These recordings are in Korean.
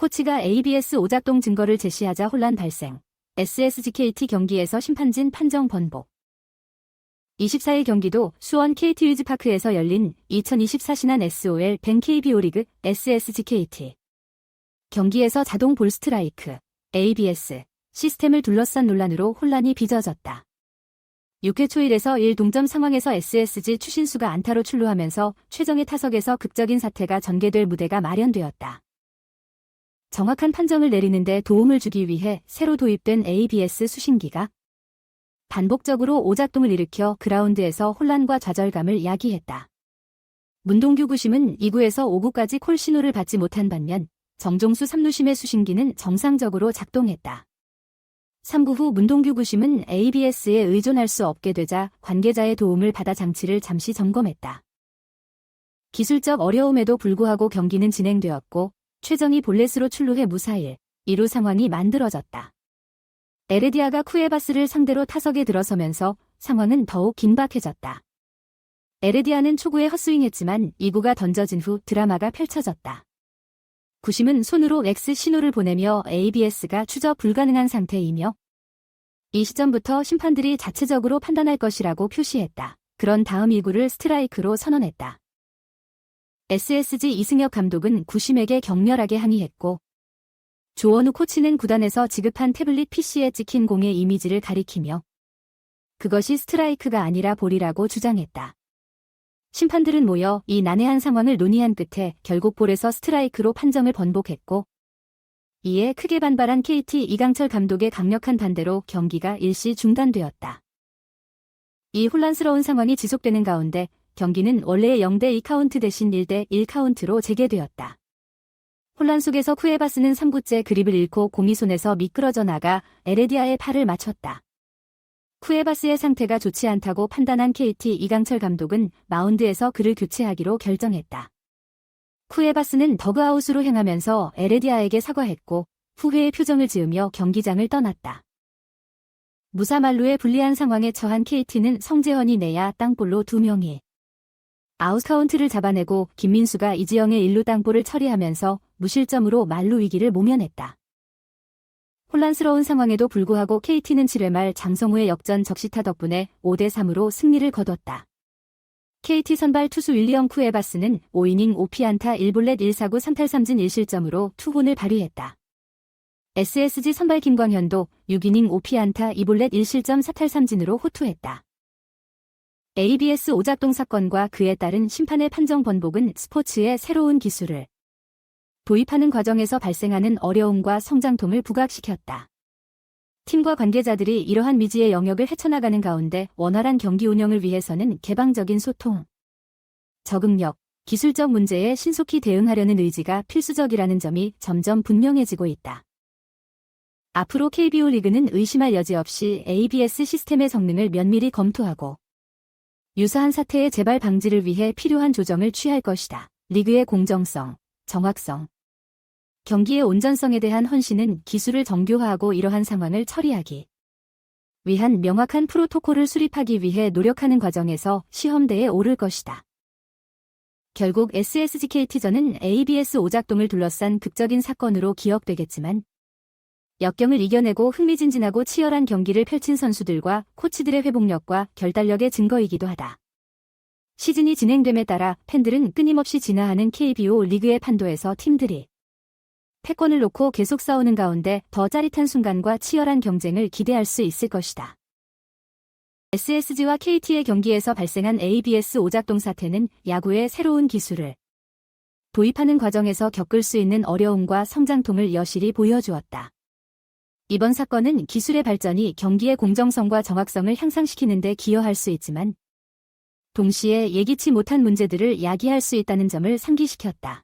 코치가 ABS 오작동 증거를 제시하자 혼란 발생. SSGKT 경기에서 심판진 판정 번복. 24일 경기도 수원 KT 위즈파크에서 열린 2024 신한 SOL 벤 KBO 리그 SSGKT 경기에서 자동 볼 스트라이크 ABS 시스템을 둘러싼 논란으로 혼란이 빚어졌다. 6회 초 1에서 1 동점 상황에서 SSG 추신수가 안타로 출루하면서 최정의 타석에서 극적인 사태가 전개될 무대가 마련되었다. 정확한 판정을 내리는데 도움을 주기 위해 새로 도입된 ABS 수신기가 반복적으로 오작동을 일으켜 그라운드에서 혼란과 좌절감을 야기했다. 문동규 구심은 2구에서 5구까지 콜 신호를 받지 못한 반면 정종수 3루심의 수신기는 정상적으로 작동했다. 3구 후 문동규 구심은 ABS에 의존할 수 없게 되자 관계자의 도움을 받아 장치를 잠시 점검했다. 기술적 어려움에도 불구하고 경기는 진행되었고 최정이 볼넷으로 출루해 무사일 2루 상황이 만들어졌다. 에르디아가 쿠에바스를 상대로 타석에 들어서면서 상황은 더욱 긴박해졌다. 에르디아는 초구에 헛스윙했지만 2구가 던져진 후 드라마가 펼쳐졌다. 구심은 손으로 X 신호를 보내며 ABS가 추적 불가능한 상태이며 이 시점부터 심판들이 자체적으로 판단할 것이라고 표시했다. 그런 다음 2구를 스트라이크로 선언했다. SSG 이승엽 감독은 구심에게 격렬하게 항의했고 조원우 코치는 구단에서 지급한 태블릿 PC에 찍힌 공의 이미지를 가리키며 그것이 스트라이크가 아니라 볼이라고 주장했다. 심판들은 모여 이 난해한 상황을 논의한 끝에 결국 볼에서 스트라이크로 판정을 번복했고 이에 크게 반발한 KT 이강철 감독의 강력한 반대로 경기가 일시 중단되었다. 이 혼란스러운 상황이 지속되는 가운데 경기는 원래의 0대 2카운트 대신 1대 1카운트로 재개되었다. 혼란 속에서 쿠에바스는 3구째 그립을 잃고 공이 손에서 미끄러져 나가 에레디아의 팔을 맞췄다. 쿠에바스의 상태가 좋지 않다고 판단한 KT 이강철 감독은 마운드에서 그를 교체하기로 결정했다. 쿠에바스는 더그아웃으로 향하면서 에레디아에게 사과했고 후회의 표정을 지으며 경기장을 떠났다. 무사말루의 불리한 상황에 처한 KT는 성재헌이 내야 땅볼로 두 명이 아웃 카운트를 잡아내고 김민수가 이지영의 일루 땅볼을 처리하면서 무실점으로 말루 위기를 모면했다. 혼란스러운 상황에도 불구하고 KT는 7회 말 장성우의 역전 적시타 덕분에 5대3으로 승리를 거뒀다. KT 선발 투수 윌리엄 쿠에바스는 5이닝 5피안타 1볼넷 1사구 3탈3진 1실점으로 투혼을 발휘했다. SSG 선발 김광현도 6이닝 5피안타 2볼넷 1실점 4탈3진으로 호투했다. ABS 오작동 사건과 그에 따른 심판의 판정 번복은 스포츠의 새로운 기술을 도입하는 과정에서 발생하는 어려움과 성장통을 부각시켰다. 팀과 관계자들이 이러한 미지의 영역을 헤쳐나가는 가운데 원활한 경기 운영을 위해서는 개방적인 소통, 적응력, 기술적 문제에 신속히 대응하려는 의지가 필수적이라는 점이 점점 분명해지고 있다. 앞으로 KBO 리그는 의심할 여지 없이 ABS 시스템의 성능을 면밀히 검토하고 유사한 사태의 재발 방지를 위해 필요한 조정을 취할 것이다. 리그의 공정성, 정확성, 경기의 온전성에 대한 헌신은 기술을 정교화하고 이러한 상황을 처리하기 위한 명확한 프로토콜을 수립하기 위해 노력하는 과정에서 시험대에 오를 것이다. 결국 SSGKT전은 ABS 오작동을 둘러싼 극적인 사건으로 기억되겠지만 역경을 이겨내고 흥미진진하고 치열한 경기를 펼친 선수들과 코치들의 회복력과 결단력의 증거이기도 하다. 시즌이 진행됨에 따라 팬들은 끊임없이 진화하는 KBO 리그의 판도에서 팀들이 패권을 놓고 계속 싸우는 가운데 더 짜릿한 순간과 치열한 경쟁을 기대할 수 있을 것이다. SSG와 KT의 경기에서 발생한 ABS 오작동 사태는 야구의 새로운 기술을 도입하는 과정에서 겪을 수 있는 어려움과 성장통을 여실히 보여주었다. 이번 사건은 기술의 발전이 경기의 공정성과 정확성을 향상시키는 데 기여할 수 있지만 동시에 예기치 못한 문제들을 야기할 수 있다는 점을 상기시켰다.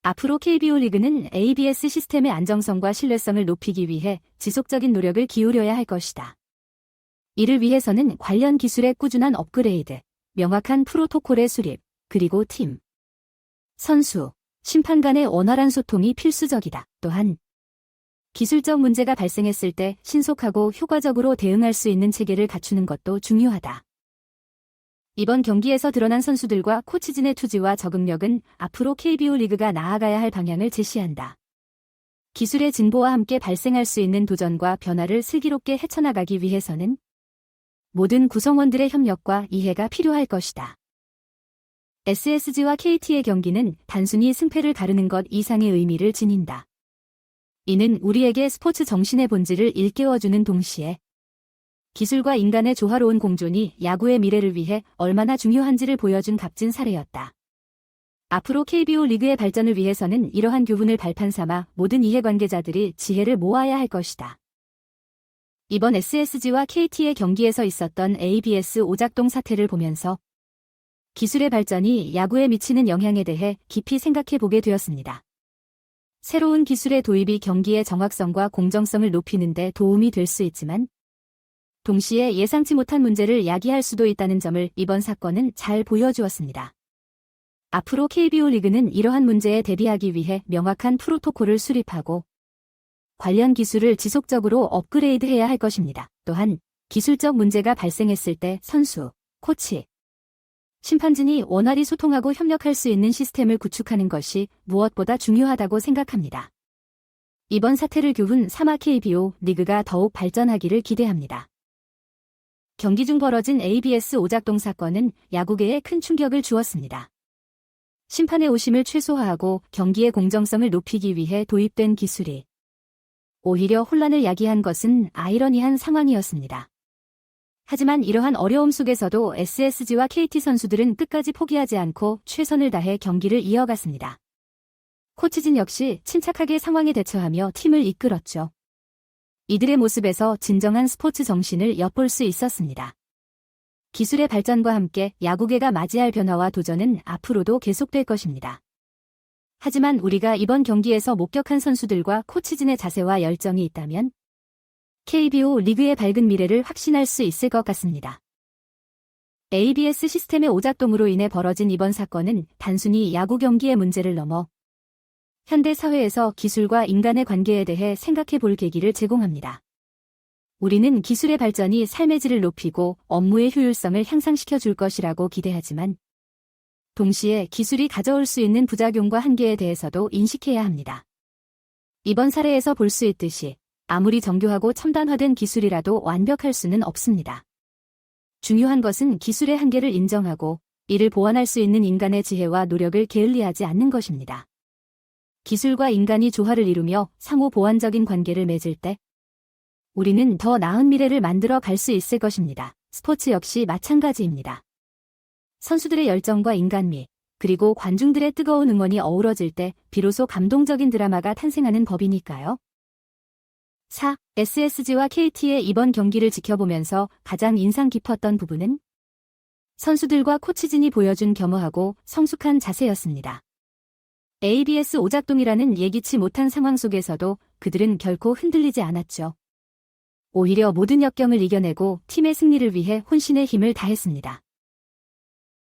앞으로 KBO 리그는 ABS 시스템의 안정성과 신뢰성을 높이기 위해 지속적인 노력을 기울여야 할 것이다. 이를 위해서는 관련 기술의 꾸준한 업그레이드, 명확한 프로토콜의 수립, 그리고 팀, 선수, 심판 간의 원활한 소통이 필수적이다. 또한 기술적 문제가 발생했을 때 신속하고 효과적으로 대응할 수 있는 체계를 갖추는 것도 중요하다. 이번 경기에서 드러난 선수들과 코치진의 투지와 적응력은 앞으로 KBO 리그가 나아가야 할 방향을 제시한다. 기술의 진보와 함께 발생할 수 있는 도전과 변화를 슬기롭게 헤쳐나가기 위해서는 모든 구성원들의 협력과 이해가 필요할 것이다. SSG와 KT의 경기는 단순히 승패를 가르는 것 이상의 의미를 지닌다. 이는 우리에게 스포츠 정신의 본질을 일깨워주는 동시에 기술과 인간의 조화로운 공존이 야구의 미래를 위해 얼마나 중요한지를 보여준 값진 사례였다. 앞으로 KBO 리그의 발전을 위해서는 이러한 교훈을 발판 삼아 모든 이해관계자들이 지혜를 모아야 할 것이다. 이번 SSG와 KT의 경기에서 있었던 ABS 오작동 사태를 보면서 기술의 발전이 야구에 미치는 영향에 대해 깊이 생각해 보게 되었습니다. 새로운 기술의 도입이 경기의 정확성과 공정성을 높이는 데 도움이 될 수 있지만 동시에 예상치 못한 문제를 야기할 수도 있다는 점을 이번 사건은 잘 보여주었습니다. 앞으로 KBO 리그는 이러한 문제에 대비하기 위해 명확한 프로토콜을 수립하고 관련 기술을 지속적으로 업그레이드해야 할 것입니다. 또한 기술적 문제가 발생했을 때 선수, 코치, 심판진이 원활히 소통하고 협력할 수 있는 시스템을 구축하는 것이 무엇보다 중요하다고 생각합니다. 이번 사태를 교훈 3화 KBO 리그가 더욱 발전하기를 기대합니다. 경기 중 벌어진 ABS 오작동 사건은 야구계에 큰 충격을 주었습니다. 심판의 오심을 최소화하고 경기의 공정성을 높이기 위해 도입된 기술이 오히려 혼란을 야기한 것은 아이러니한 상황이었습니다. 하지만 이러한 어려움 속에서도 SSG와 KT 선수들은 끝까지 포기하지 않고 최선을 다해 경기를 이어갔습니다. 코치진 역시 침착하게 상황에 대처하며 팀을 이끌었죠. 이들의 모습에서 진정한 스포츠 정신을 엿볼 수 있었습니다. 기술의 발전과 함께 야구계가 맞이할 변화와 도전은 앞으로도 계속될 것입니다. 하지만 우리가 이번 경기에서 목격한 선수들과 코치진의 자세와 열정이 있다면 KBO 리그의 밝은 미래를 확신할 수 있을 것 같습니다. ABS 시스템의 오작동으로 인해 벌어진 이번 사건은 단순히 야구 경기의 문제를 넘어 현대 사회에서 기술과 인간의 관계에 대해 생각해 볼 계기를 제공합니다. 우리는 기술의 발전이 삶의 질을 높이고 업무의 효율성을 향상시켜 줄 것이라고 기대하지만 동시에 기술이 가져올 수 있는 부작용과 한계에 대해서도 인식해야 합니다. 이번 사례에서 볼 수 있듯이 아무리 정교하고 첨단화된 기술이라도 완벽할 수는 없습니다. 중요한 것은 기술의 한계를 인정하고 이를 보완할 수 있는 인간의 지혜와 노력을 게을리하지 않는 것입니다. 기술과 인간이 조화를 이루며 상호 보완적인 관계를 맺을 때 우리는 더 나은 미래를 만들어 갈 수 있을 것입니다. 스포츠 역시 마찬가지입니다. 선수들의 열정과 인간미, 그리고 관중들의 뜨거운 응원이 어우러질 때 비로소 감동적인 드라마가 탄생하는 법이니까요. 4. SSG와 KT의 이번 경기를 지켜보면서 가장 인상 깊었던 부분은 선수들과 코치진이 보여준 겸허하고 성숙한 자세였습니다. ABS 오작동이라는 예기치 못한 상황 속에서도 그들은 결코 흔들리지 않았죠. 오히려 모든 역경을 이겨내고 팀의 승리를 위해 혼신의 힘을 다했습니다.